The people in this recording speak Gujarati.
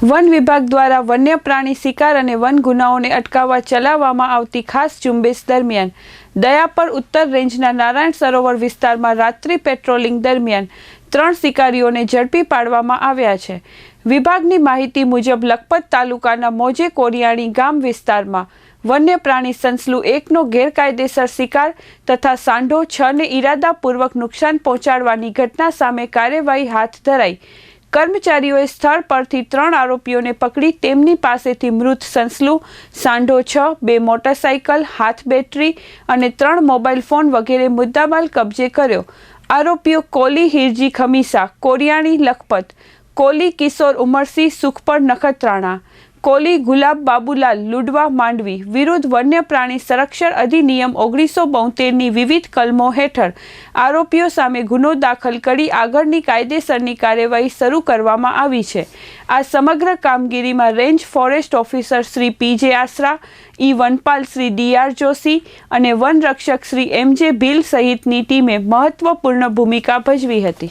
વન વિભાગ દ્વારા વન્ય પ્રાણી શિકાર અને વન ગુનાઓને અટકાવવા ચલાવવામાં આવતી ખાસ ઝુંબેશ દરમિયાન દયાપર ઉત્તર રેન્જના નારાયણ સરોવર વિસ્તારમાં રાત્રિ પેટ્રોલિંગ દરમિયાન ત્રણ શિકારીઓને ઝડપી પાડવામાં આવ્યા છે. વિભાગની માહિતી મુજબ, લખપત તાલુકાના મોજે કોરિયાણી ગામ વિસ્તારમાં વન્ય પ્રાણી સંસલુ એકનો ગેરકાયદેસર શિકાર તથા સાંઢો છને ઈરાદાપૂર્વક નુકસાન પહોંચાડવાની ઘટના સામે કાર્યવાહી હાથ ધરાઈ. કર્મચારીઓએ સ્થળ પરથી ત્રણ આરોપીઓને પકડી તેમની પાસેથી મૃત સંસલું, સાંઢો છ, બે મોટરસાઇકલ, હાથ બેટરી અને ત્રણ મોબાઈલ ફોન વગેરે મુદ્દામાલ કબજે કર્યો. આરોપીઓ કોલી હિરજી ખમીસા, કોરિયાણી લખપત, કોલી કિશોર ઉમરસિંહ, સુખપર નખત્રાણા કોલી ગુલાબ બાબુલાલ લુડવા માંડવી વિરુદ્ધ વન્ય પ્રાણી સંરક્ષણ અધિનિયમ ઓગણીસો બોતેરની વિવિધ કલમો હેઠળ આરોપીઓ સામે ગુનો દાખલ કરી આગળની કાયદેસરની કાર્યવાહી શરૂ કરવામાં આવી છે. આ સમગ્ર કામગીરીમાં range forest officer Shri P J Asara ઈ વનપાલ શ્રી ડી આર જોશી અને વનરક્ષક શ્રી એમ જે ભીલ સહિતની ટીમે મહત્વપૂર્ણ ભૂમિકા ભજવી હતી.